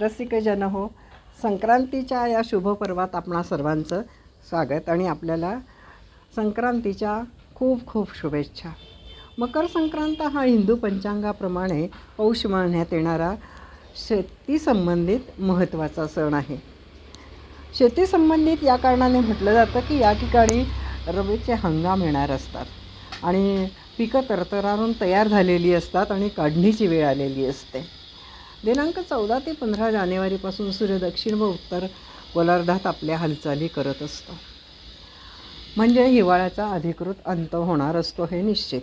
रसिकजन हो संक्रांतीच्या या शुभपर्वात आपणा सर्वांचं स्वागत आणि आपल्याला संक्रांतीच्या खूप खूप शुभेच्छा. मकर संक्रांत हा हिंदू पंचांगाप्रमाणे पौष मानण्यात येणारा शेतीसंबंधित महत्त्वाचा सण आहे. शेतीसंबंधित या कारणाने म्हटलं जातं की या ठिकाणी रवीचे हंगाम येणार असतात आणि पिकं तरतरारून तयार झालेली असतात आणि काढणीची वेळ आलेली असते. दिनांक चौदा ते पंधरा जानेवारीपासून सूर्य दक्षिण व उत्तर गोलार्धात आपल्या हालचाली करत असतो. म्हणजे हिवाळ्याचा अधिकृत अंत होणार असतो हे निश्चित.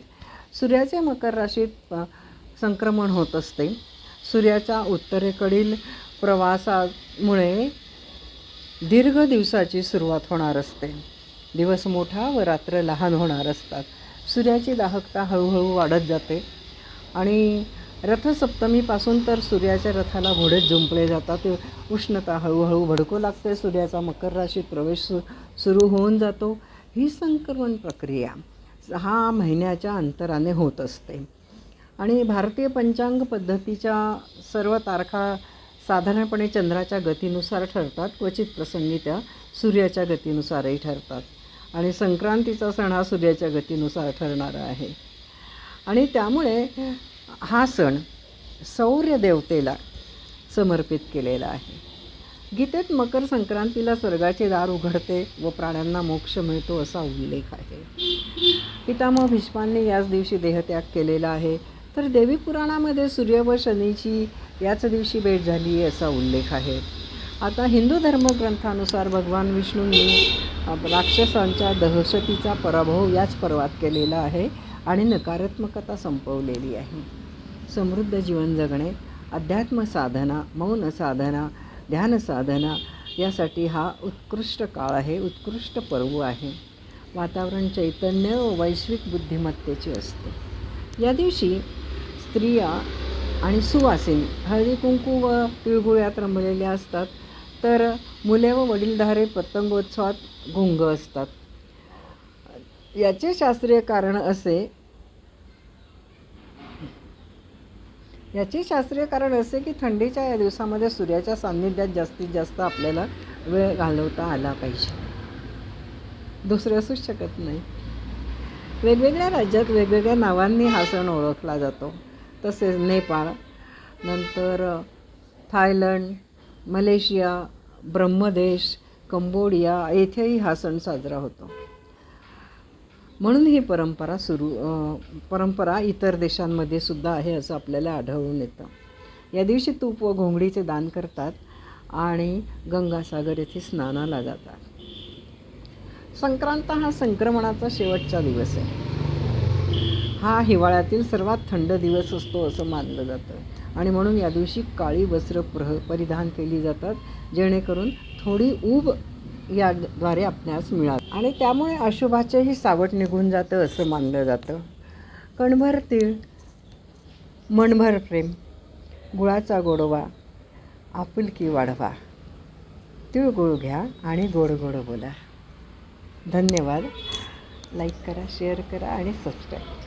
सूर्याचे मकर राशीत संक्रमण होत असते. सूर्याच्या उत्तरेकडील प्रवासामुळे दीर्घ दिवसाची सुरुवात होणार असते. दिवस मोठा व रात्र लहान होणार असतात. सूर्याची दाहकता हळूहळू वाढत जाते आणि रथसप्तमीपासून तर सूर्याच्या रथाला घोडे जुंपले जातात. उष्णता हळूहळू भडकू लागते. सूर्याचा मकर राशीत प्रवेश सु सुरू होऊन जातो. ही संक्रमण प्रक्रिया सहा महिन्याच्या अंतराने होत असते. आणि भारतीय पंचांग पद्धतीच्या सर्व तारखा साधारणपणे चंद्राच्या गतीनुसार ठरतात. क्वचित प्रसंगी त्या सूर्याच्या गतीनुसारही ठरतात. आणि संक्रांतीचा सण हा सूर्याच्या गतीनुसार ठरणारा आहे. आणि त्यामुळे हा सण सौर्य देवतेला समर्पित केलेला आहे. गीतेत मकर संक्रांतीला स्वर्गाचे दार उघडते व प्राण्यांना मोक्ष मिळतो असा उल्लेख आहे. पितामह भीष्मांनी याच दिवशी देहत्याग केलेला आहे. तर देवी पुराणामध्ये सूर्य व शनीची याच दिवशी भेट झाली असा उल्लेख आहे. आता हिंदू धर्मग्रंथानुसार भगवान विष्णूंनी राक्षसांच्या दहशतीचा पराभव याच पर्वात केलेला आहे आणि नकारात्मकता संपवलेली आहे. समृद्ध जीवन जगणे अध्यात्म साधना मौन साधना ध्यान साधना यासाठी हा उत्कृष्ट काळ आहे उत्कृष्ट पर्व आहे. वातावरण चैतन्य व वैश्विक बुद्धिमत्तेचे असते. या दिवशी स्त्रिया आणि सुवासिनी हळदी कुंकू व तिळगुळ्यात रमलेल्या असतात तर मुले व वडीलधारे पतंगोत्सवात गुंग असतात. याचे शास्त्रीय कारण असे याचे शास्त्रीय कारण असे की थंडीच्या या दिवसामध्ये सूर्याच्या सान्निध्यात जास्तीत जास्त आपल्याला वेळ घालवता आला पाहिजे. दुसरे असूच शकत नाही. वेगवेगळ्या राज्यात वेगवेगळ्या नावांनी हा सण ओळखला जातो. तसेच नेपाळ नंतर थायलंड मलेशिया ब्रह्मदेश कंबोडिया येथेही हा सण साजरा होतो. म्हणून ही परंपरा सुरू परंपरा इतर देशांमध्ये सुद्धा आहे असं आपल्याला आढळून येतं. या दिवशी तूप व घोंगडीचे दान करतात आणि गंगासागर येथे स्नानाला जातात. संक्रांत हा संक्रमणाचा शेवटचा दिवस आहे. हा हिवाळ्यातील सर्वात थंड दिवस असतो असं मानलं जातं. आणि म्हणून या दिवशी काळी वस्त्र प्र परिधान केली जातात जेणेकरून थोडी ऊब याद्वारे आपणास मिळाल. आणि त्यामुळे अशुभाचेही सावट निघून जातं असं मानलं जातं. कणभर तीळ मनभर प्रेम गुळाचा गोडवा आपुलकी वाढवा. तिळगुळ घ्या आणि गोड गोड बोला. धन्यवाद. लाईक करा शेअर करा आणि सबस्क्राईब